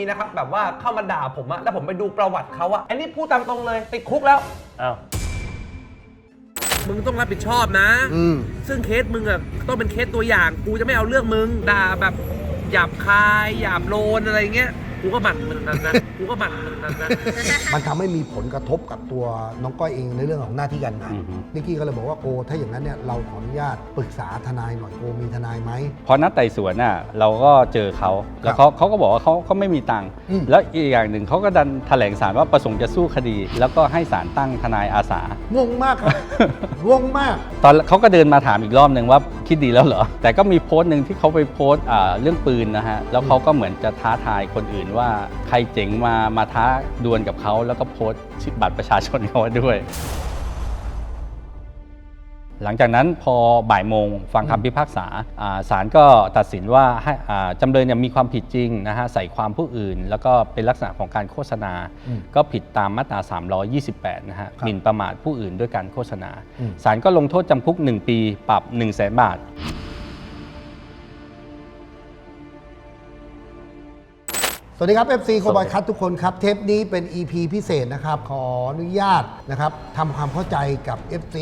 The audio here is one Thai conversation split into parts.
มีนะครับแบบว่าเข้ามาด่าผมอะแล้วผมไปดูประวัติเขาอะอันนี้พูดตามตรงเลยติดคุกแล้ว อ้าวมึงต้องรับผิดชอบนะ อืม ซึ่งเคสมึงอะต้องเป็นเคสตัวอย่าง กูจะไม่เอาเรื่องมึงด่าแบบหยาบคายหยาบโลนอะไรเงี้ย กูก็หมั่นมึงนั้นนะกูก็หมั่นมึงนั้นนะ มันทำให้มีผลกระทบกับตัวน้องก้อยเองในเรื่องของหน้าที่การงานอือฮึ นิกกี้ก็เลยบอกว่าโกถ้าอย่างนั้นเนี่ยเราขออนุญาตปรึกษาทนายหน่อยโกมีทนายไหม พอนัดไต่สวนน่ะเราก็เจอเขาแล้วเขาเขาก็บอกว่าเขาเขาไม่มีตังค์อืม แล้วอีกอย่างหนึ่งเขาก็ดันแถลงสารว่าประสงค์จะสู้คดี แล้วก็ให้ศาลตั้งทนายอาสา งงมากครับ งงมาก ตอนเขาก็เดินมาถามอีกรอบหนึ่งว่าคิดดีแล้วเหรอ แต่ก็มีโพสต์หนึ่งที่เขาไปโพสต์อ่าเรื่องปืนนะฮะ แล้วเขาก็เหมือนจะท้าทายคนอื่นว่าใครเจ๋งมามาท้าดวลกับเขาแล้วก็โพสต์ชื่อบัตรประชาชนเขาไว้ด้วย หลังจากนั้นพอบ่ายโมงฟังคำพิพากษาอ่าศาลก็ตัดสินว่าให้อ่าจำเลยเนี่ยมีความผิดจริงนะฮะใส่ความผู้อื่น แล้วก็เป็นลักษณะของการโฆษณาอืมก็ผิดตามมาตรา 328 นะฮะครับหมิ่นประมาทผู้อื่นด้วยการโฆษณาอืมศาลก็ลงโทษจำคุก 1 ปีปรับ 1 0 0 0 0แบาท สวัสดีครับ FC โคบอยคัททุกคนครับ เทปนี้เป็น EP พิเศษนะครับ ขออนุญาตนะครับทำความเข้าใจกับ FC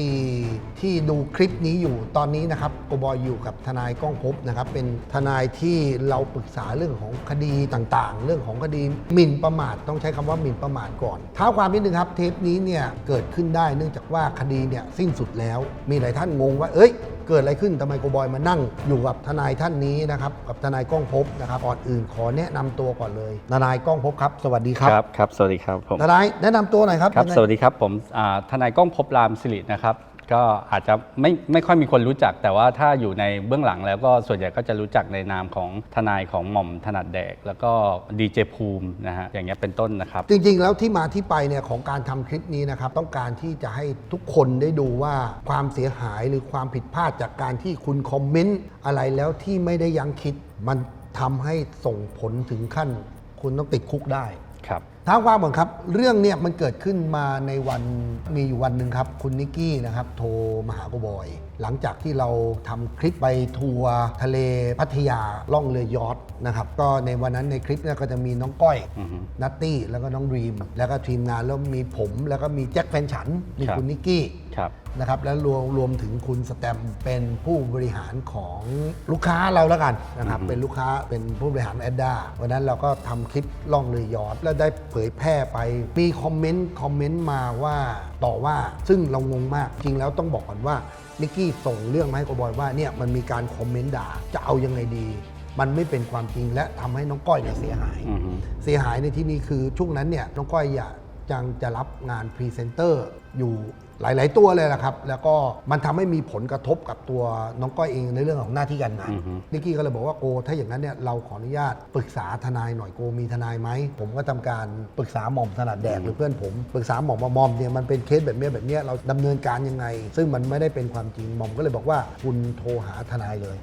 ที่ดูคลิปนี้อยู่ตอนนี้นะครับโกบอยอยู่กับทนายก้องภพนะครับ เป็นทนายที่เราปรึกษาเรื่องของคดีต่างๆ เรื่องของคดีหมิ่นประมาทต้องใช้คำว่าหมิ่นประมาทก่อนเท้าความนิดนึงครับ เทปนี้เนี่ยเกิดขึ้นได้เนื่องจากว่าคดีเนี่ยสิ้นสุดแล้ว มีหลายท่านงงว่าเอ้ยเกิดอะไรขึ้นทำไมโกบอยมานั่งอยู่กับทนายท่านนี้นะครับกับทนายก้องภพนะครับก่อนอื่นขอแนะนำตัวก่อนเลยทนายก้องภพครับ สวัสดีครับครับครับ สวัสดีครับผมทนายแนะนำตัวหน่อยครับครับ ยังไง สวัสดีครับผมอ่าทนายก้องภพบรามสิรินะครับ ก็อาจจะไม่ไม่ค่อยมีคนรู้จัก แต่ว่าถ้าอยู่ในเบื้องหลังแล้วก็ส่วนใหญ่ก็จะรู้จักในนามของทนายของหม่อมถนัดแดก แล้วก็ดีเจภูมินะฮะอย่างเงี้ยเป็นต้นนะครับ จริง ๆ แล้วที่มาที่ไปเนี่ยของการทำคลิปนี้นะครับ ต้องการที่จะให้ทุกคนได้ดูว่าความเสียหายหรือความผิดพลาดจากการที่คุณคอมเมนต์อะไรแล้วที่ไม่ได้ยังคิด มันทำให้ส่งผลถึงขั้น คุณต้องติดคุกได้ ครับท้าความก่อนครับ เรื่องเนี่ยมันเกิดขึ้นมาในวันมีอยู่วันหนึ่งครับ คุณนิกกี้นะครับ โทรมาหาโกบอย หลังจากที่เราทำคลิปไปทัวร์ทะเลพัทยาล่องเรือยอทนะครับ ก็ในวันนั้นในคลิปเนี่ยก็จะมีน้องก้อยอือฮึนัตตี้แล้วก็น้องดรีม แล้วก็ทีมงานแล้วมีผม แล้วก็มีแจ็คแฟนฉันมีครับคุณนิกกี้ครับ นะครับแล้วรวมรวมถึงคุณสแตมป์เป็นผู้บริหารของลูกค้าเราแล้วกันนะครับอือฮึเป็นลูกค้าเป็นผู้บริหารแอดด้าวันนั้นเราก็ทำคลิปล่องเรือยอดแล้วได้เผยแพร่ไปมีคอมเมนต์คอมเมนต์มาว่าต่อว่าซึ่งเรางงมากจริงแล้วต้องบอกก่อนว่านิกกี้ส่งเรื่องมาให้กบอยว่าเนี่ยมันมีการคอมเมนต์ด่าจะเอายังไงดีมันไม่เป็นความจริงและทำให้น้องก้อยเนี่ยเสียหายอือฮึเสียหายในที่นี้คือช่วงนั้นเนี่ยน้องก้อยอยากจังจะรับงานพรีเซนเตอร์อยู่ หลาย ๆ ตัวเลยละครับ แล้วก็มันทำให้มีผลกระทบกับตัวน้องก้อยเองในเรื่องของหน้าที่การงานอือฮึนิกกี้ก็เลยบอกว่าโกถ้าอย่างนั้นเนี่ยเราขออนุญาตปรึกษาทนายหน่อยโกมีทนายไหม ผมก็ทำการปรึกษาหม่อมถนัดแดกหรือเพื่อนผมปรึกษาหม่อมว่าหม่อมเนี่ยมันเป็นเคสแบบเนี้ยแบบเนี้ยเราดำเนินการยังไง ซึ่งมันไม่ได้เป็นความจริงหม่อมก็เลยบอกว่าคุณโทรหาทนายเลย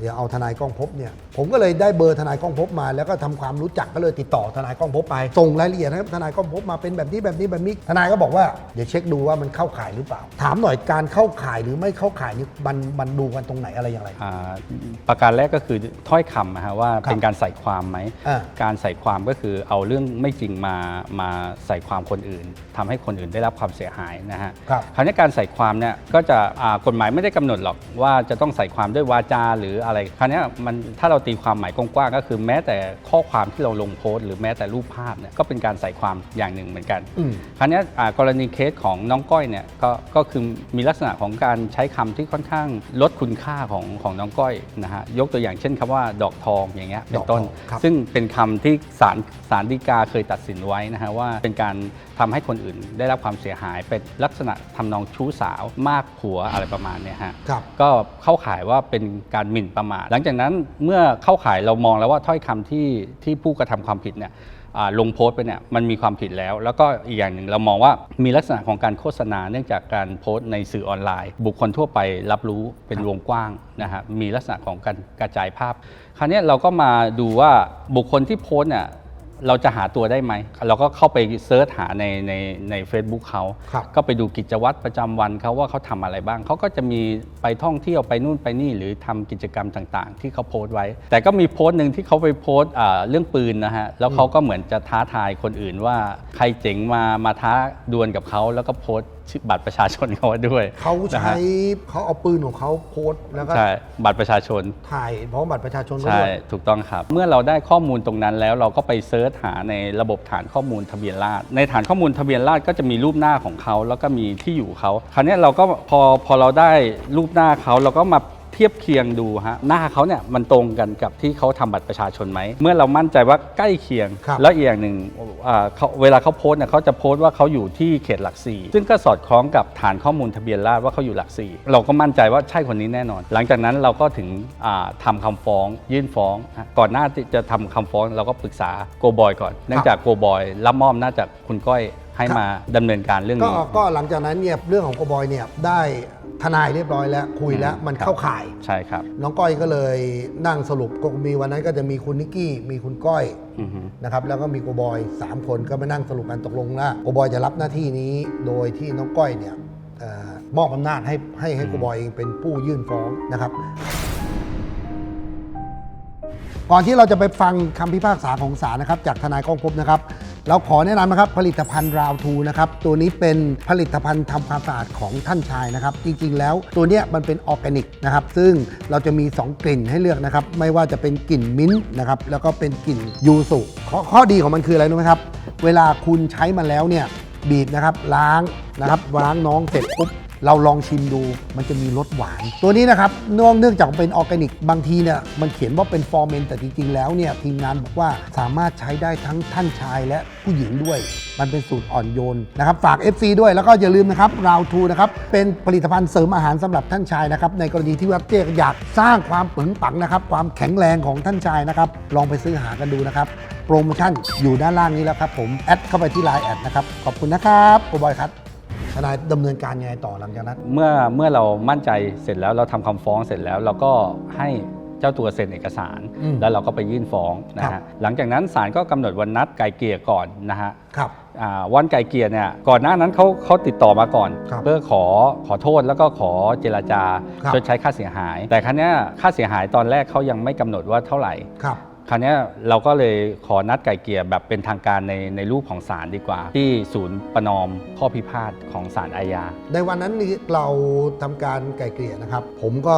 เดี๋ยวเอาทนายกล้องภพบเนี่ยผมก็เลยได้เบอร์ทนายกล้องภพบมา แล้วก็ทำความรู้จักก็เลยติดต่อทนายกล้องภพบไปส่งรายละเอียดให้ทนายกล้องภพบมาเป็นแบบนี้แบบนี้แบบนี้ทนายก็บอกว่าเดี๋ยวเช็คดูว่ามันเข้าข่ายหรือเปล่า ถามหน่อยการเข้าข่ายหรือไม่เข้าข่ายนี่มันมันดูกันตรงไหนอะไรอย่างไร อ่าประการแรกก็คือถ้อยคำนะฮะว่าครับเป็นการใส่ความไหม อ่าการใส่ความก็คือเอาเรื่องไม่จริงมามาใส่ความคนอื่นทำให้คนอื่นได้รับความเสียหายนะฮะครับคราวนี้การใส่ความเนี่ยก็จะอ่ากฎหมายไม่ได้กำหนดหรอกว่าจะต้องใส่ความด้วยวาจาหรืออะไรคราวนี้มันถ้าเราตีความหมายกว้างๆก็คือแม้แต่ข้อความที่เราลงโพสต์หรือแม้แต่รูปภาพเนี่ยก็เป็นการใส่ความอย่างหนึ่งเหมือนกัน อืม คราวนี้อ่ากรณีเคสของน้องก้อยเนี่ยก็ก็คือมีลักษณะของการใช้คำที่ค่อนข้างลดคุณค่าของของน้องก้อยนะฮะยกตัวอย่างเช่นคำว่าดอกทองอย่างเงี้ยเป็นต้นดอกทองครับซึ่งเป็นคำที่ศาลศาลฎีกาเคยตัดสินไว้นะฮะว่าเป็นการทำให้คนอื่นได้รับความเสียหายเป็นลักษณะทำนองชู้สาวมากผัวอะไรประมาณเนี้ยฮะครับก็เข้าข่ายว่าเป็นการหมิ่นประมาทหลังจากนั้นเมื่อเข้าข่ายเรามองแล้วว่าถ้อยคำที่ที่ผู้กระทำความผิดเนี่ยอ่า ลงโพสต์ไปเนี่ยมันมีความผิดแล้ว แล้วก็อีกอย่างหนึ่งเรามองว่ามีลักษณะของการโฆษณา เนื่องจากการโพสต์ในสื่อออนไลน์ บุคคลทั่วไปรับรู้เป็นวงกว้างนะฮะมีลักษณะของการกระจายภาพ คราวนี้เราก็มาดูว่าบุคคลที่โพสต์เนี่ย เราจะหาตัวได้ไหม เราก็เข้าไปเซิร์ชหาในในใน Facebook เขาครับก็ไปดูกิจวัตรประจำวันเขาว่าเขาทำอะไรบ้าง เขาก็จะมีไปท่องเที่ยวไปนู่นไปนี่หรือทำกิจกรรมต่างๆ ที่เขาโพสต์ไว้ แต่ก็มีโพสต์หนึ่งที่เขาไปโพสต์อ่าเรื่องปืนนะฮะ แล้วเขาก็เหมือนจะท้าทายคนอื่นว่าใครเจ๋งมามาท้าดวลกับเขาแล้วก็โพสต์ ชื่อบัตรประชาชนเขาไว้ด้วยเขานะใช้ฮะเขาเอาปืนของเขาโพสต์แล้วก็ใช่บัตรประชาชน ถ่ายพร้อมบัตรประชาชนเขาใช่ด้วยถูกต้องครับ เมื่อเราได้ข้อมูลตรงนั้นแล้วเราก็ไปเซิร์ชหาในระบบฐานข้อมูลทะเบียนราษฎรในฐานข้อมูลทะเบียนราษฎรก็จะมีรูปหน้าของเขาแล้วก็มีที่อยู่เขาคราวเนี้ยเราก็พอพอเราได้รูปหน้าเขาเราก็มาเทียบเคียงดูฮะหน้าเขาเนี่ยมันตรงกันกับที่เขาทำบัตรประชาชนไหมเมื่อเรามั่นใจว่าใกล้เคียงครับแล้วอีกอย่างหนึ่งอ่าเขาเวลาเขาโพสต์เนี่ยเขาจะโพสต์ว่าเขาอยู่ที่เขตหลักสี่ซึ่งก็สอดคล้องกับฐานข้อมูลทะเบียนราษฎรว่าเขาอยู่หลักสี่เราก็มั่นใจว่าใช่คนนี้แน่นอน หลังจากนั้นเราก็ถึงอ่าทำาคำฟ้อง ยื่นฟ้องนะก่อนหน้าที่จะทำคำฟ้องเราก็ปรึกษาโกบอยก่อนเนื่องจากโกบอยรับมอบหน่าจากคุณก้อยให้มาดำเนินการเรื่องก็นี้ก็หลังจากนั้นเนี่ยเรื่องของโกบอยเนี่ยได้ ทนายเรียบร้อยแล้วคุยแล้วอืมมันครับเข้าข่าย ใช่ครับ น้องก้อยก็เลยนั่งสรุปก็มีวันนั้นก็จะมีคุณนิกกี้มีคุณก้อยอือฮึ นะครับแล้วก็มีโกบอย 3 คนก็มานั่งสรุปกันตกลงว่าโกบอยจะรับหน้าที่นี้โดยที่น้องก้อยเนี่ยเออมอบอำนาจให้ให้ให้โกบอยเองเป็นผู้ยื่นฟ้องนะครับก่อนที่เราจะไปฟังคำพิพากษาของศาลนะครับ จากทนายกองภพบนะครับ เราขอแนะนำนะครับผลิตภัณฑ์ราวทูนะครับตัวนี้เป็นผลิตภัณฑ์ทำความสะอาดของท่านชายนะครับ จริงๆ แล้วตัวเนี้ยมันเป็นออร์แกนิกนะครับ ซึ่งเราจะมี 2 กลิ่นให้เลือกนะครับ ไม่ว่าจะเป็นกลิ่นมิ้นท์นะครับ แล้วก็เป็นกลิ่นยูสุขข้อดีของมันคืออะไรรู้ไหมครับ เวลาคุณใช้มันแล้วเนี่ยบีบนะครับล้างนะครับล้างน้องเสร็จปุ๊บ เราลองชิมดูมันจะมีรสหวาน ตัวนี้นะครับเนื่องเนื่องจากเป็นออร์แกนิกบางทีเนี่ยมันเขียนว่าเป็นฟอร์เมนแต่จริงๆ แล้วเนี่ยทีมงานบอกว่าสามารถใช้ได้ทั้งท่านชายและผู้หญิงด้วย มันเป็นสูตรอ่อนโยนนะครับฝาก FC ด้วยแล้วก็อย่าลืมนะครับราวทูนะครับเป็นผลิตภัณฑ์เสริมอาหารสำหรับท่านชายนะครับในกรณีที่ว่าเจ๊อยากสร้างความปึงปังนะครับความแข็งแรงของท่านชายนะครับลองไปซื้อหากันดูนะครับโปรโมชั่นอยู่ด้านล่างนี้แล้วครับผมแอดเข้าไปที่ไลน์แอดนะครับขอบคุณนะครับโอบอยครับ ทนายดำเนินการยังไงต่อหลังจากนั้น เมื่อเมื่อเรามั่นใจเสร็จแล้วเราทำคำฟ้องเสร็จแล้ว เราก็ให้เจ้าตัวเซ็นเอกสาร อืมแล้วเราก็ไปยื่นฟ้องนะครัฮะบ หลังจากนั้นศาลก็กำหนดวันนัดไกลเกลี่ยก่อนนะฮะ ครับ อ่าวันไกลเกลี่ยเนี่ยก่อนหน้านั้นเขาเขาติดต่อมาก่อน ครับเพื่อขอขอโทษแล้วก็ขอเจรจาครับ ชดใช้ค่าเสียหาย แต่ครั้นี้ยค่าเสียหายตอนแรกเขายังไม่กำหนดว่าเท่าไหร่ ครับ คราวเนี้ยเราก็เลยขอนัดไก่เกลี่ยแบบเป็นทางการในในรูปของศาลดีกว่า ที่ศูนย์ประนอมข้อพิพาทของศาลอาญา ในวันนั้นนี่เราทำการไกล่เกลี่ยนะครับ ผมก็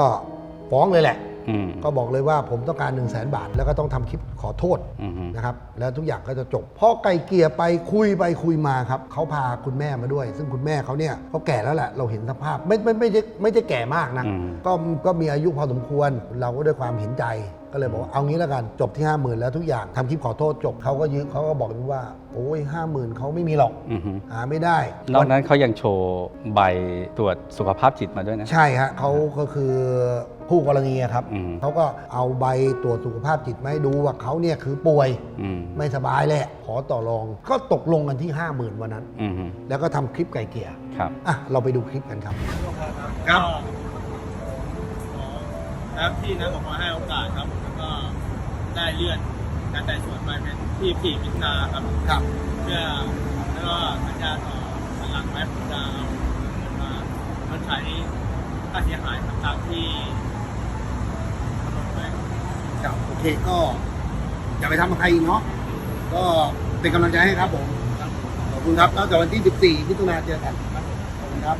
ฟ้องเลยแหละ อืมก็บอกเลยว่าผมต้องการ 1 0 0 0 0แบาท แล้วก็ต้องทำคลิปขอโทษอืมนะครับ แล้วทุกอย่างก็จะจบพอไกล่เกลี่ยไปคุยไปคุยมาครับเขาพาคุณแม่มาด้วย ซึ่งคุณแม่เขาเนี่ยเขาแก่แล้วแหละเราเห็นสภาพไม่ไม่ไม่ได้ไม่ได้แก่มากนะ อืม ก็ก็มีอายุพอสมควรเราก็ด้วยความเห็นใจ ก็เลยบอกว่าเอางี้แล้วกันจบที่ 5 0,000 แล้วทุกอย่างทำคลิปขอโทษจบเขาก็ยื้อเขาก็บอกว่าโอ้ยห้าหมื่นเขาไม่มีหรอกอืมหาไม่ได้ นอกนั้นเขายังโชว์ใบตรวจสุขภาพจิตมาด้วยนะ ใช่ฮะเขาก็คือผู้กรณีอะครับอืม เขาก็เอาใบตรวจสุขภาพจิตมาให้ดูว่าเขาเนี่ยคือป่วยอืมไม่สบายแหละ ขอต่อรองก็ตกลงกันที่ 50,000 วันนั้น อืมแล้วก็ทำคลิปไก่เกลี่ยครับ อะเราไปดูคลิปกันครับ ครับแล้วที่นั้นบอกว่าให้โอกาสครับแล้วก็ ได้เลื่อนการไต่สวนไปเป็นที่สี่มิถุนาครับครับ เพื่อแล้วก็สัญญาต่อสันหลังไว้ผมจะเอาเงินมาชดใช้ค่าเสียหายครับตามที่กำหนดไว้ครับครับโอเคก็อย่าไปทำกับใครอีกเนาะก็เป็นกำลังใจให้ครับผมขอบคุณครับแล้วแต่วันที่ 14มิถุนาเจอกันขอบคุณครับ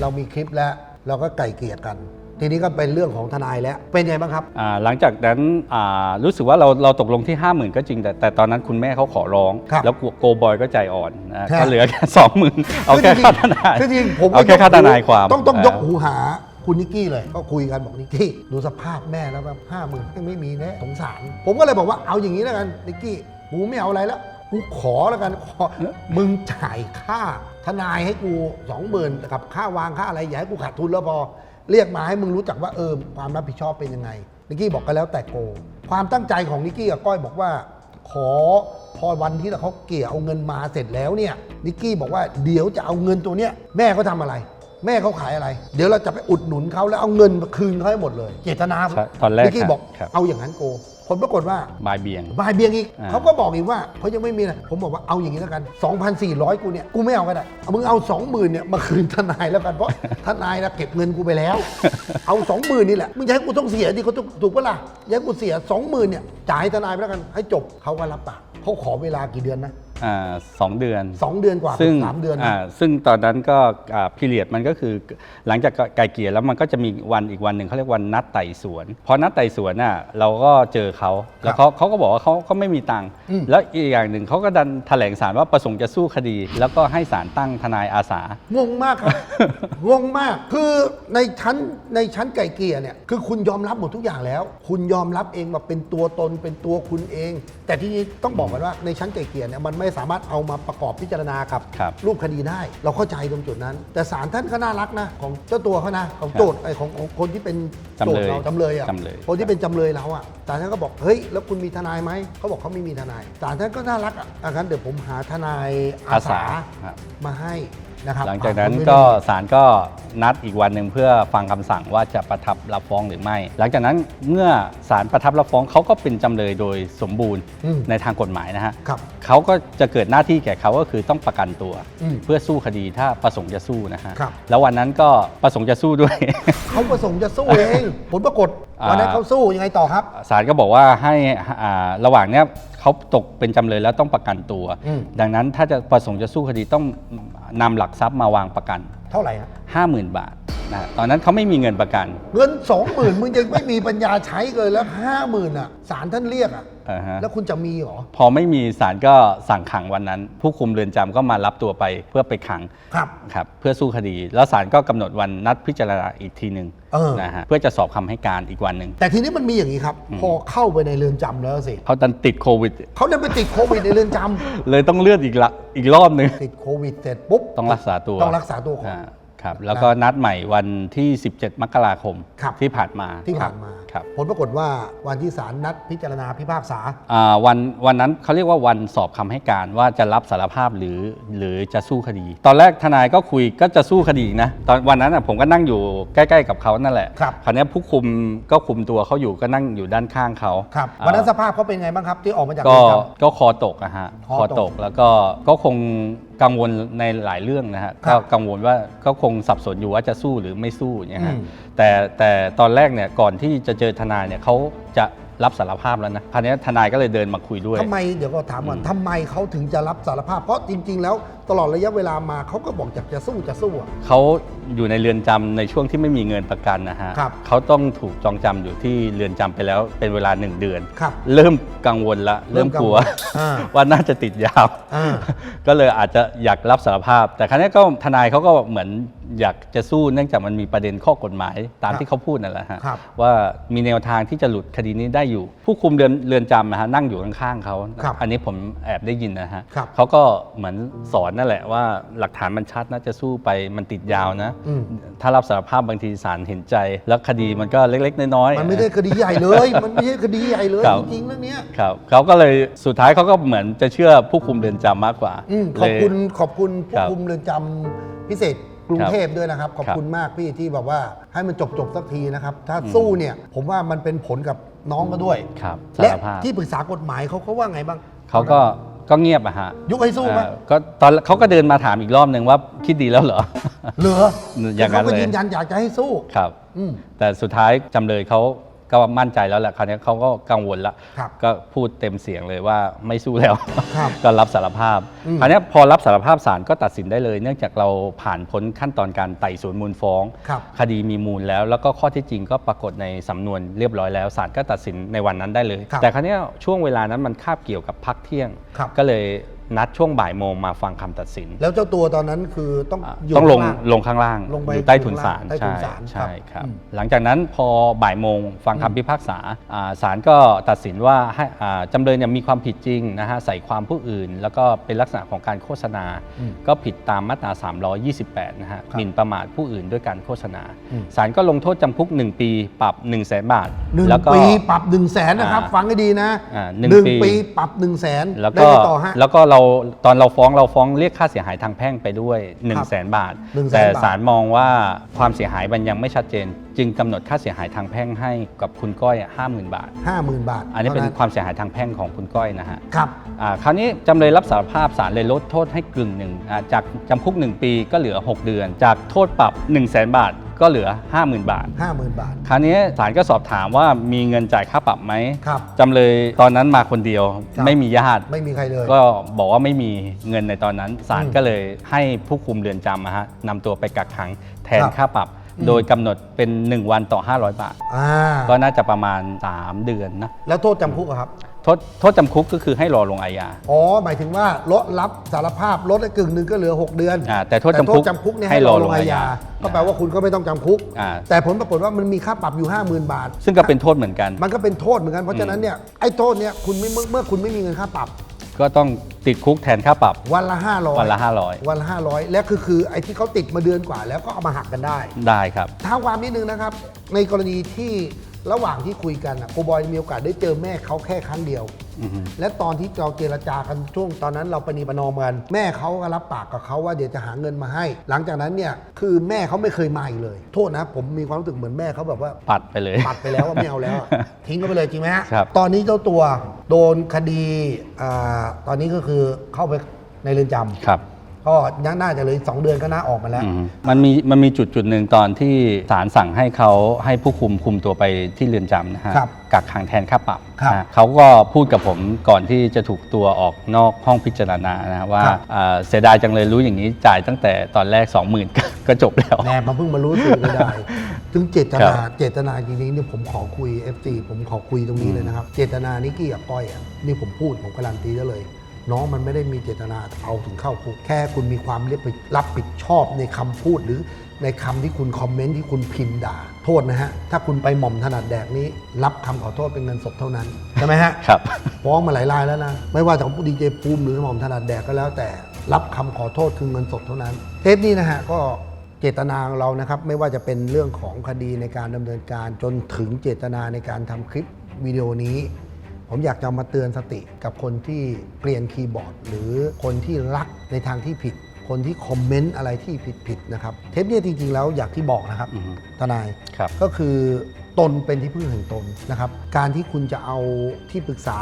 เรามีคลิปแล้ว เราก็ไก่เกลี่ยกัน ทีนี้ก็เป็นเรื่องของทนายแล้ว เป็นไงบ้างครับ อ่าหลังจากนั้นอ่ารู้สึกว่าเราเราตกลงที่ 5 0,000 ก็จริง แต่แต่ตอนนั้นคุณแม่เขาขอร้อง ครับแล้วโกบอยก็ใจอ่อนนะครับก็เหลือแค่สองหมื่นเอาแค่ค่าทนายคือจริงๆผมเอาแค่ค่าทนายความต้องต้องยกเหูหาคุณนิกกี้เลย ก็คุยกันบอกนิกกี้ดูสภาพแม่แล้วแบบห้าหมื่นไม่มีแน่สงสาร ผมก็เลยบอกว่าเอาอย่างนี้แล้วกันนิกกี้กูไม่เอาอะไรแล้วกูขอแล้วกันขอมึงจ่ายค่าทนายให้กูสองหมื่นกับค่าวางค่าอะไรอย่าให้กูขาดทุนแล้วพอ เรียกมาให้มึงรู้จักว่าเออความรับผิดชอบเป็นยังไงนิกกี้บอกก็แล้วแต่โก ความตั้งใจของนิกกี้กับก้อยบอกว่า ขอพอวันที่เขาเกลี่ยเอาเงินมาเสร็จแล้วเนี่ยนิกกี้บอกว่าเดี๋ยวจะเอาเงินตัวเนี้ยแม่เขาทำอะไร แม่เขาขายอะไร เดี๋ยวเราจะไปอุดหนุนเขาแล้วเอาเงินมาคืนเขาให้หมดเลย เจตนาใช่ตอนแรกนิกกี้บอกครับ เอาอย่างนั้นโก ผผลปรากฏว่าบายเบียงบายเบียงอีกอ่า เขาก็บอกอีกว่าเขายังไม่มีนะผมบอกว่าเอาอย่างนี้แล้วกัน 2,400 กูเนี่ย กูไม่เอาก็ได้เอามึงเอา 20,000เนี่ยมาคืนทนายแล้วกันเพราะ ทนายนะเก็บเงินกูไปแล้ว เอา 20,000นี่แหละมึงจะให้กูต้องเสียดิเขาถูกถูกปะล่ะอยังกูเสีย 20,000เนี่ยจ่ายให้ทนายไปแล้วกันให้จบเขาก็รับปากเขาขอเวลากี่เดือนนะ อ่าสองเดือนสองเดือนกว่าซึ่งสามเดือนนะอ่าซึ่งตอนนั้นก็พิเรียดมันก็คือหลังจากไกลเกลี่ยแล้วมันก็จะมีวันอีกวันหนึ่งเขาเรียกวันนัดไต่สวน พอนัดไต่สวนน่ะเราก็เจอเขาแล้วเขาเขาก็บอกว่าเขาเขาไม่มีตังค์อืม แล้วอีกอย่างหนึ่งเขาก็ดันแถลงสารว่าประสงค์จะสู้คดี แล้วก็ให้ศาลตั้งทนายอาสา งงมากครับ งงมาก คือในชั้นในชั้นไก่เกลี่ยเนี่ย คือคุณยอมรับหมดทุกอย่างแล้ว คุณยอมรับเองมาเป็นตัวตนเป็นตัวคุณเอง แต่ที่นี้ต้องบอกกันว่าในชั้นไก่เกลี่ยเนี่ยมันไม่สามารถเอามาประกอบพิจารณากับครับรูปคดีได้ เราเข้าใจตรงจุดนั้น แต่ศาลท่านก็น่ารักนะ ของเจ้าตัวเขานะของโจทย์ไอ้ของของคนที่เป็นโจทย์เราจำเลยจำเลยอะจำเลย คนที่เป็นจำเลยเราอะศาลท่านก็บอกเฮ้ยแล้วคุณมีทนายไหมเขาบอกเขาไม่มีทนายศาลท่านก็น่ารักอะอะงั้นเดี๋ยวผมหาทนายอาอาสาสา ครับ มาให้ นะครับหลังจากนั้นอะคุณก็ไม่ได้ศาลก็นัดอีกวันหนึ่งเพื่อฟังคำสั่งว่าจะประทับรับฟ้องหรือไม่ หลังจากนั้นเมื่อศาลประทับรับฟ้องเขาก็เป็นจำเลยโดยสมบูรณ์อืมในทางกฎหมายนะฮะครับเขาก็จะเกิดหน้าที่แก่เขาก็คือต้องประกันตัวอืมเพื่อสู้คดีถ้าประสงค์จะสู้นะฮะครับแล้ววันนั้นก็ประสงค์จะสู้ด้วยเขาประสงค์จะสู้เองผลปรากฏอ่าวันนั้นเขาสู้ยังไงต่อครับศาลก็บอกว่าให้อ่าระหว่างเนี้ย เขาตกเป็นจำเลยแล้วต้องประกันตัว อืม ดังนั้นถ้าจะประสงค์จะสู้คดีต้องนำหลักทรัพย์มาวางประกัน เท่าไหร่ฮะ 50,000 บาทนะฮะตอนนั้นเขาไม่มีเงินประกัน เงินสองหมื่นมึงยังไม่มีปัญญาใช้เลยแล้วห้าหมื่นอะศาลท่านเรียกอะอ่าฮะ แล้วคุณจะมีเหรอ พอไม่มีศาลก็สั่งขังวันนั้น ผู้คุมเรือนจำก็มารับตัวไปเพื่อไปขังครับ ครับเพื่อสู้คดี แล้วศาลก็กำหนดวันนัดพิจารณาอีกทีหนึ่งเออ นะฮะเพื่อจะสอบคำให้การอีกวันหนึ่งแต่ทีนี้มันมีอย่างนี้ครับ พอเข้าไปในเรือนจำแล้วสิเขาดันติดโควิด เขาเลยไปติดโควิดในเรือนจำเลยต้องเลื่อนอีกละอีกรอบหนึ่ง ติดโควิดเสร็จปุ๊บต้องรักษาตัวต้องรักษาตัวก่อนอ่า ครับแล้วก็นัดใหม่วันที่ 17 มกราคมครับ ที่ผ่านมาที่ผ่านมา ครับผลปรากฏว่าวันที่ศาลนัดพิจารณาพิพากษา อ่าวันวันนั้นเขาเรียกว่าวันสอบคำให้การว่าจะรับสารภาพหรือหรือจะสู้คดี ตอนแรกทนายก็คุยก็จะสู้คดีอีกนะตอนวันนั้นน่ะผมก็นั่งอยู่ใกล้ๆกับเขานั่นแหละครับ คราวนี้ผู้คุมก็คุมตัวเขาอยู่ก็นั่งอยู่ด้านข้างเขาครับอ่า วันนั้นสภาพเขาเป็นไงบ้างครับที่ออกมาจากก็เรือนจำก็คอตกอะฮะคอคอตตกกแล้วก็ก็คงกังวลในหลายเรื่องนะฮะครัก็บกังวลว่าก็คงสับสนอยู่ว่าจะสู้หรือไม่สู้เนี่ยฮะอืมแต่แต่ตอนแรกเนี่ยก่อนที่จะเจอทนายเนี่ยเขาจะรับสารภาพแล้วนะคราวนี้ทนายก็เลยเดินมาคุยด้วยทำไมเดี๋ยวก็ถามก่อนอืมทำไมเขาถึงจะรับสารภาพ เพราะจริง ๆ แล้ว ตลอดระยะเวลามาเขาก็บอกอยากจะสู้จะสู้อะ เขาอยู่ในเรือนจำในช่วงที่ไม่มีเงินประกันนะฮะครับ เขาต้องถูกจองจำอยู่ที่เรือนจำไปแล้วเป็นเวลาหนึ่งเดือน ครับ เริ่มกังวลละ เริ่เริ่มมกังวลกลัวอ่า ว่าน่าจะติดยาว อ่า ก็เลยอาจจะอยากรับสารภาพ แต่ครั้นี้ก็ทนายเขาก็เหมือนอยากจะสู้เนื่องจากมันมีประเด็นข้อกฎหมายตามครับที่เขาพูดนั่นแหละฮะครับว่ามีแนวทางที่จะหลุดคดีนี้ได้อยู่ ผู้คุมเรือนเรือนจำนะฮะนั่งอยู่ข้างๆเขา ครับอันนี้ผมแอบได้ยินนะฮะครับ เขาก็เหมือนสอนนั่นแหละว่าหลักฐานมันชัดนะจะสู้ไปมันติดยาวนะ อืม ถ้ารับสารภาพบางทีศาลเห็นใจ แล้วคดีมันก็เล็กๆ น้อยๆ มันไม่ได้คดีใหญ่เลย มันไม่ใช่คดีใหญ่เลยครับ จริงๆเรื่องเนี้ยครับเขาก็เลยสุดท้ายเขาก็เหมือนจะเชื่อผู้คุมเรือนจำมากกว่าอืมขอบคุณเลย ขอบคุณครัผู้บคุมเรือนจำพิเศษกรุงเทพด้วยนะครับ ขอบครับคุณมากพี่ที่แบบว่าให้มันจบจบๆสักทีนะครับ ถ้าสู้เนี่ย ผมว่ามันเป็นผลกับน้องก็ด้วย ครับและสารภาพ ที่ปรึกษากฎหมายเขาเขาว่าไงบ้าง เขาก็ ก็เงียบอะฮะยุให้สู้ไหมเอ่อก็ตอนเขาก็เดินมาถามอีกรอบหนึ่งว่าคิดดีแล้วเหรอ เหลืออย่างนั้นเขาก็เลย ยืนยันอยากจะให้สู้ ครับ อืม แต่สุดท้ายจำเลยเขา ก็มั่นใจแล้วแหละคราวนี้เขาก็กังวลละครับก็พูดเต็มเสียงเลยว่าไม่สู้แล้ว ครับก็รับสารภาพอืม คราวนี้พอรับสารภาพศาลก็ตัดสินได้เลย เนื่องจากเราผ่านพ้นขั้นตอนการไต่สวนมูลฟ้อง ครับ คดีมีมูลแล้ว แล้วก็ข้อเที่จริงก็ปรากฏในสำนวนเรียบร้อยแล้วศาลก็ตัดสินในวันนั้นได้เลย ครับแต่คราวนี้ช่วงเวลานั้นมันคาบเกี่ยวกับพักเที่ยง ครับก็เลย นัดช่วงบ่ายโมงมาฟังคำตัดสิน แล้วเจ้าตัวตอนนั้นคือต้องอ่าอยู่ต้องลงข้าาลงข้างล่างลงไปอยู่ใต้ถุนศาลใต้ถุนใช่ศาลใช่คครัรับ บอืมหลังจากนั้นพอบ่ายโมงฟังอืมคำพิพากษาอ่าศาลก็ตัดสินว่าให้อ่าจำเลยเนี่ยมีความผิดจริงนะฮะใส่ความผู้อื่น แล้วก็เป็นลักษณะของการโฆษณา อืมก็ผิดตามมาตรา 328 นะฮะครับหมิ่นประมาทผู้อื่นด้วยการโฆษณาอืม ศาลก็ลงโทษจำคุก 1 ปีปรับ 1 0 0 0 0แสนบาท หนึ่งแล้วก็ ปีปรับหนึ่งแสนนะครับ อ่าฟังให้ดีนะอ่าหหนึ่นึ่งงปีปี ปรับหนึ่งแสนแล้วได้ก็ไงต่อฮะ แล้วก็เราตอนเราฟ้องเราฟ้องเรียกค่าเสียหายทางแพ่งไปด้วย1นึ่งแสนบาท 100,000 แต่บาทศาลมองว่าความเสียหายมันยังไม่ชัดเจน จึงกำหนดค่าเสียหายทางแพ่งให้กับคุณก้อยห้าหมื่นบาท ห้าหมื่นบาทอันนี้เป็นท่ความเสียหายทางแพ่งของคุณก้อยนะฮะครับ อ่าคราวนี้จำเลยรับสารภาพศาลเลยลดโทษให้กึ่งหนึ่งอ่าจากจำคุก 1 ปีก็เหลือ 6 เดือน จากโทษปรับ 1 0 0 0 0แบาท ก็เหลือ 50,000 บาท ห้าหมื่นบาท คราวนี้ศาลก็สอบถามว่ามีเงินจ่ายค่าปรับไหมครับ จำเลยตอนนั้นมาคนเดียวครับ ไม่มีญาติ ไม่มีใครเลย ก็บอกว่าไม่มีเงินในตอนนั้นศาลอืมก็เลยให้ผู้คุมเรือนจำนะฮะนำตัวไปกักขังแทนครับค่าปรับ อืม โดยกำหนดเป็น 1 วันต่อ 500 บาท อ่าก็น่าจะประมาณ 3 เดือนนะแล้วโทษจำคุกอะครับ โทษโทษจำคุกก็คือให้รอลงอาญา อ๋อ หมายถึงว่าลดรับสารภาพลดได้กึ่งหนึ่งก็เหลือ 6 เดือนอ่าแต่โทษจำคุกจำคุกเนี่ยให้ให้รรออลลงงอาอาญาญา ก็แปลว่าคุณก็ไม่ต้องจำคุก อ่า แต่ผลปรากฏว่ามันมีค่าปรับอยู่ 50,000 บาท ซึ่งก็เป็นโทษเหมือนกัน มันก็เป็นโทษเหมือนกันเพราะฉะนั้นเนี่ยไอ้โทษเนี่ยคุณไม่เมื่อเมื่อคุณไม่มีเงินค่าปรับ ก็ต้องติดคุกแทนค่าปรับ วันละ 500 วันละ500 วันละ500 แล้วคือคือไอ้ที่เขาติดมาเดือนกว่า แล้วก็เอามาหักกันได้ ได้ครับเท้าความนิดนึงนะครับในกรณีที่ ระหว่างที่คุยกันอะโกบอยมีโอกาสได้เจอแม่เขาแค่ครั้งเดียวอือฮึและตอนที่เราเจรจากันช่วงตอนนั้นเราปณีประนอมกันแม่เขาก็รับปากกับเขาว่าเดี๋ยวจะหาเงินมาให้ หลังจากนั้นเนี่ยคือแม่เขาไม่เคยมาอีกเลย โทษนะผมมีความรู้สึกเหมือนแม่เขาแบบว่า ปัดไปเลย ปัดไปแล้วว่าไม่เอาแล้วอะ ทิ้งก็ไปเลยจริงไหมฮะครับ ตอนนี้เจ้าตัวโดนคดีอาตอนนี้ก็คือเข้าไปในเรือนจำ ครับ ก็ยังน่าจะเลยสองเดือนก็น่าออกมาแล้ว อืมมันมีมันมีจุดจุดหนึ่งตอนที่ศาลสั่งให้เขาให้ผู้คุมคุมตัวไปที่เรือนจำนะฮะครับกักขังแทนค่าปรับครับ นะเขาก็พูดกับผมก่อนที่จะถูกตัวออกนอกห้องพิจารณานะว่าครับอ่าเสียดายจังเลยรู้อย่างนี้จ่ายตั้งแต่ตอนแรก 20,000ก็ก็จบแล้วแน่มาเพิ่งมารู้สึกก็ได้ ถึงเจตนาครับเจตนาจริงๆเนี่ยผมขอคุย FC ผมขอคุยตรงนี้เลยนะครับ เจตนานิกกี้กับก้อยอะนี่ผมพูดผมการันตีได้เลย น้องมันไม่ได้มีเจตนาเอาถึงเข้าคุกแค่คุณมีความเรียบรับผิดชอบในคำพูดหรือในคำที่คุณคอมเมนต์ที่คุณพิมพ์ด่า โทษนะฮะ ถ้าคุณไปหม่อมถนัดแดกนี้ รับคำขอโทษเป็นเงินสดเท่านั้น ใช่ไหมฮะครับฟ้องมาหลายรายแล้วนะ ไม่ว่าจะของดีเจภูมิหรือหม่อมถนัดแดกก็แล้วแต่ รับคำขอโทษคือเงินสดเท่านั้น เทปนี้นะฮะก็เจตนาของเรานะครับไม่ว่าจะเป็นเรื่องของคดีในการดำเนินการจนถึงเจตนาในการทำคลิปวิดีโอนี้ ผมอยากจะมาเตือนสติกับคนที่เกลียนคีย์บอร์ด หรือคนที่รักในทางที่ผิด คนที่คอมเมนต์อะไรที่ผิดๆนะครับ เทปเนี้จริงๆ แล้วอยากที่บอกนะครับ อือฮึ ทนายครับ ก็คือตนเป็นที่พึ่งแห่งตนนะครับ การที่คุณจะเอาที่ปรึกษา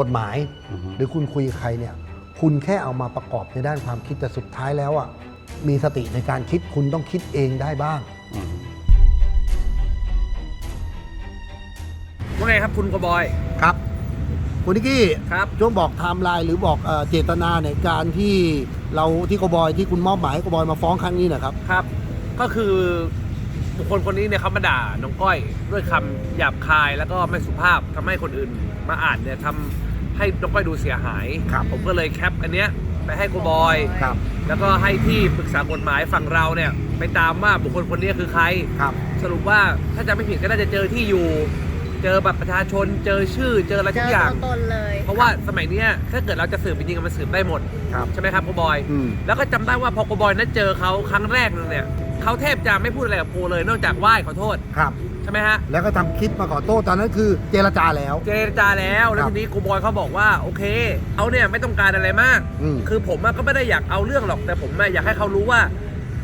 กฎหมาย อือฮึ หรือคุณคุยกับใครเนี่ย คุณแค่เอามาประกอบในด้านความคิดแต่สุดท้ายแล้วอะมีสติในการคิดคุณต้องคิดเองได้บ้าง อืมว่าไงครับคุณกบอย ครับ คุณนิกกี้ครับช่วงบอกไทม์ไลน์หรือบอกเอ่อเจตนาในการที่เราที่กบอยที่คุณมอบหมายให้กบอยมาฟ้องครั้งนี้นะครับครับ ก็คือบุคคลคนนี้เนี่ยเขามาด่าน้องก้อย ด้วยคำหยาบคายแล้วก็ไม่สุภาพทำให้คนอื่นมาอ่านเนี่ยทำให้น้องก้อยดูเสียหายครับผมก็เลยแคปอันเนี้ยไปให้กูบอยครับแล้วก็ให้ที่ปรึกษากฎหมายฝั่งเราเนี่ย ไปตามว่าบุคคลคนนี้คือใครครับสรุปว่าถ้าจะไม่ผิดก็น่าจะเจอที่อยู่ เจอบัตรประชาชนเจอชื่อเจออะไรเจทุอกอย่าง ตัวตนเลยเพราะว่าสมัยเนี้ยถ้าเกิดเราจะสืบจริงๆมันสืบได้หมด ครับใช่ไหมครับกูบอย อืม แล้วก็จำได้ว่าพอกูบอยนั้นเจอเขาครั้งแรกนึงเนี่ยเขาแทบจะไม่พูดอะไรกับกูเลย นอกจากไหว้ขอโทษครับ ใช่ไหมฮะ แล้วก็ทำคลิปมาขอโทษตอนนั้นคือเจรจาแล้ว เจรจาแล้วแล้วครับทีนี้กูบอยเขาบอกว่าโอเคเอาเนี่ยไม่ต้องการอะไรมาก อืมคือผมอะก็ไม่ได้อยากเอาเรื่องหรอกแต่ผมอะอยากให้เขารู้ว่า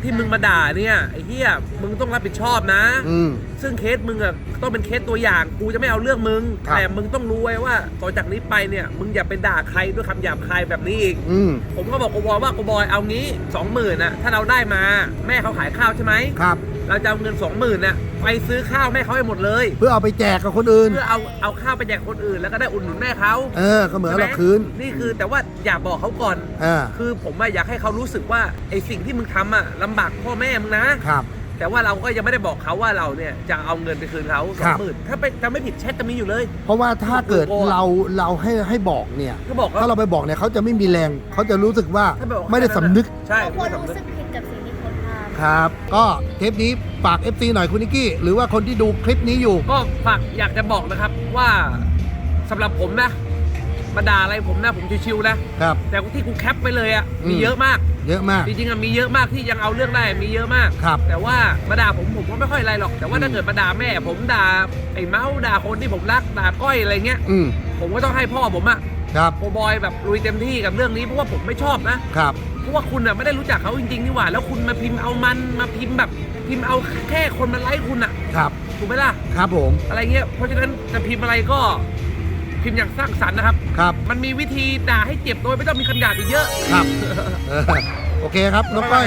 ที่มึงมาด่าเนี่ยไอ้เหี้ยมึงต้องรับผิดชอบนะ อืม ซึ่งเคสมึงอะต้องเป็นเคสตัวอย่างกูจะไม่เอาเรื่องมึง ครับ แต่มึงต้องรู้ไว้ว่าต่อจากนี้ไปเนี่ย มึงอย่าไปด่าใครด้วยคำหยาบคายแบบนี้อีก อืม ผมก็บอกกูบอยว่ากูบอยเอางี้สองหมื่นน่ะถ้าเราได้มาแม่เขาขายข้าวใช่ไหมครับ เราจะเอาเงินสองหมื่นน่ะไปซื้อข้าวแม่เขาให้หมดเลย เพื่อเอาไปแจกกับคนอื่น เพื่อเอาเอาข้าวไปแจกคนอื่นแล้วก็ได้อุดหนุนแม่เขาเออ ก็เหมือนใช่ไหมเราคืน นี่คือแต่ว่า อย่าบอกเขาก่อนเออคือผมอะอยากให้เขารู้สึกว่าไอ้สิ่งที่มึงทำอะลำบากพ่อแม่มึงนะ ครับ แต่ว่าเราก็ยังไม่ได้บอกเขาว่าเราเนี่ยจะเอาเงินไปคืนเขาสคอรังบ หมื่นถ้าไปจะไม่ผิดแชทจะมีอยู่เลย เพราะว่าถ้าเกิดโกงอะเราเราให้ให้บอกเนี่ย ก็บอกว่าถ้าเราไปบอกเนี่ยเขาจะไม่มีแรงเขาจะรู้สึกว่าถ้าบอกไม่ได้สำนึกใช่เขาควรไม่ได้รู้สำนึก สึกผิดกับสิ่งที่เขาทำ ครับ ก็เทปนี้ฝาก FC หน่อยคุณนิกกี้ หรือว่าคนที่ดูคลิปนี้อยู่ ก็ฝากอยากจะบอกนะครับว่าสำหรับผมนะ มาด่าอะไรผมนะผมชิวๆนะครับ แต่ที่กูแคปไปเลยอะมีอืมเยอะมาก เยอะมาก จริงๆอะมีเยอะมากที่ยังเอาเรื่องได้มีเยอะมาก ครับ แต่ว่ามาด่าผมผมก็ไม่ค่อยอะไรหรอก แต่ว่าถ้าอืมเกิดมาด่าแม่ ผมด่าไอ้เมาส์ด่าคนที่ผมรักด่าก้อยอะไรเงี้ยอืมผมก็ต้องให้พ่อผมอะครับโอบอยแบบลุยเต็มที่กับเรื่องนี้เพราะว่าผมไม่ชอบนะ ครับ เพราะว่าคุณอะไม่ได้รู้จักเขาจริงๆนี่หว่า แล้วคุณมาพิมพ์เอามันมาพิมพ์แบบ พิมพ์เอาแค่คนมาไลค์คุณอะ ครับ ถูกไหมล่ะ ครับผม อะไรเงี้ย เพราะฉะนั้นจะพิมพ์อะไรก็ พิมพ์อย่างสร้างสรรค์นะครับ ครับมันมีวิธีด่าให้เจ็บโดยไม่ต้องมีคำหยาบอีกเยอะ ครับเออโอเคครับน้องก้อย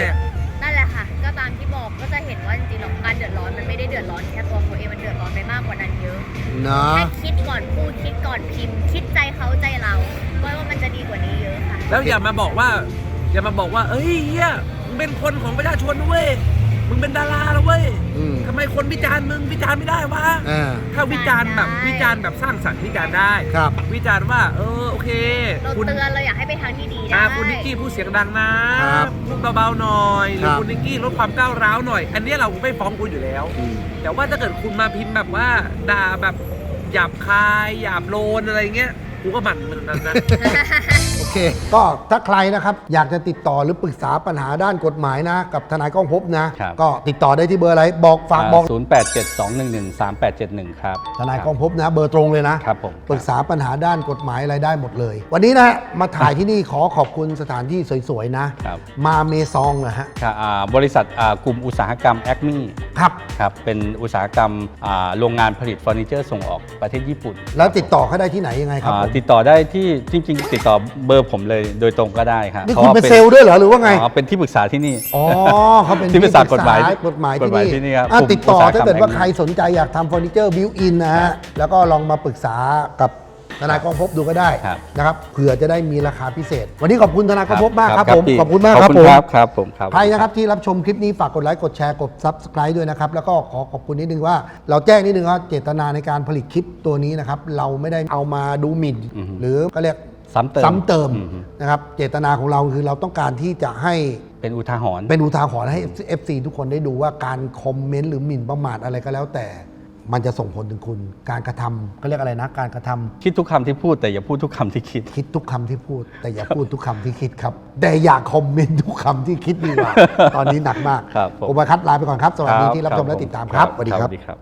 นั่นแหละค่ะ ก็ตามที่บอกก็จะเห็นว่าจริงๆแล้วการเดือดร้อนมันไม่ได้เดือดร้อนแค่ตัวเขาเองมันเดือดร้อนไปมากกว่านั้นเยอะเนาะแค่คิดก่อนพูดคิดก่อนพิมพ์ คิดใจเขาใจเราว่าว่ามันจะดีกว่านี้เยอะค่ะ แล้วอย่ามาบอกว่า อย่ามาบอกว่า เอ้ยเฮียมึงเป็นคนของประชาชนนะเว้ย มึงเป็นดาราแล้วเว้ยอืม ทำไมคนวิจารณ์มึงวิจารณ์ไม่ได้วะอ่า ถ้าวิจารณ์แบบได้วิจารณ์แบบสร้างสรรค์วิจารณ์ได้ ครับ วิจารณ์ว่า เออโอเค เราคุณเตือนเราอยากให้ไปทางที่ดีได้ อ่าคุณนิกกี้พูดเสียงดังนะครับพูดเบาๆหน่อยหรืคอรับ คุณนิกกี้ลดความก้าวร้าวหน่อย อันเนี้ยเราไม่ฟ้องคุณอยู่แล้ว อืม แต่ว่าถ้าเกิดคุณมาพิมพ์แบบว่าด่าแบบหยาบคายหยาบโลนอะไรเงี้ย กูก็หมั่นมันนั้นนะโอเค ก็ถ้าใครนะครับอยากจะติดต่อหรือปรึกษาปัญหาด้านกฎหมายนะ กับทนายก้องภพนะ ครับ ก็ติดต่อได้ที่เบอร์อะไรบอกฝากบอกศูนย์แปดเจ็ดสองหนึ่งหนึ่งสามแปดเจ็ดหนึ่งครับทนายก้องภพนะ เบอร์ตรงเลยนะ ครับผมปรึกษาปัญหาด้านกฎหมายอะไรได้หมดเลย วันนี้นะฮะมาถ่ายที่นี่ขอขอบคุณสถานที่สวยๆนะ ครับมาเมซองนะฮะค่ะอ่าบริษัทอ่ากลุ่มอุตสาหกรรมแอคมี่ครับ ครับ เป็นอุตสาหกรรมอ่าโรงงานผลิตเฟอร์นิเจอร์ส่งออกประเทศญี่ปุ่นแล้วติดต่อเขาได้ที่ไหนยังไงครับอ่าผมติดต่อได้ที่จริงๆ ติดต่อเบอร์ผมเลยโดยตรงก็ได้ครับนี่พราะคุณว่าเป็นเซลล์ด้วยเหรอหรือว่าไงอ๋อเป็นที่ปรึกษาที่นี่อ๋อเขาเป็นที่ปรึกษากฎหมายกฎหมายกฎหมายที่นี่ครับอะกลุ่มติดต่ออุตสาหกรรมถ้าเกิดว่าแห่งนี้ใครสนใจอยากทำเฟอร์นิเจอร์บิวอินนะฮะแล้วก็ลองมาปรึกษากับ ทนายกองภพดูก็ได้ครับ นะครับเผื่อจะได้มีราคาพิเศษ วันนี้ขอบคุณทนายกองภพมากครับผมพี่ขอบคุณมากขคอรับบคุณผมครับครับผมครับ ใครนะครับที่รับชมคลิปนี้ฝากกดไลค์กดแชร์กด Subscribe ด้วยนะครับ แล้วก็ขอขอบคุณนิดนึงว่า เราแจ้งนิดนึงว่าเจตนาในการผลิตคลิปตัวนี้นะครับเราไม่ได้เอามาดูหมิ่นอือฮึหรือก็เรียกซ้ำเติมซ้ำเติมอือฮึนะครับเจตนาของเราคือเราต้องการที่จะให้เป็นอุทาหรณ์เป็นอุทาหรณ์ให้ FC ทุกคนได้ดูว่าการคอมเมนต์หรือหมิ่นประมาทอะไรก็แล้วแต่ มันจะส่งผลถึงคุณ การกระทำก็เรียกอะไรนะ การกระทำคิดทุกคำที่พูดแต่อย่าพูดทุกคำที่คิด คิดทุกคำที่พูด แต่อย่าพูดทุกคำที่คิดครับ แต่อย่าคอมเมนต์ทุกคำที่คิดดีกว่า ตอนนี้หนักมากครับผมโอมาคัดลาไปก่อนครับ สวัสดีครับที่รับชมครับและติดตามครับผมสวัสดีครับครับสวัสดีครับ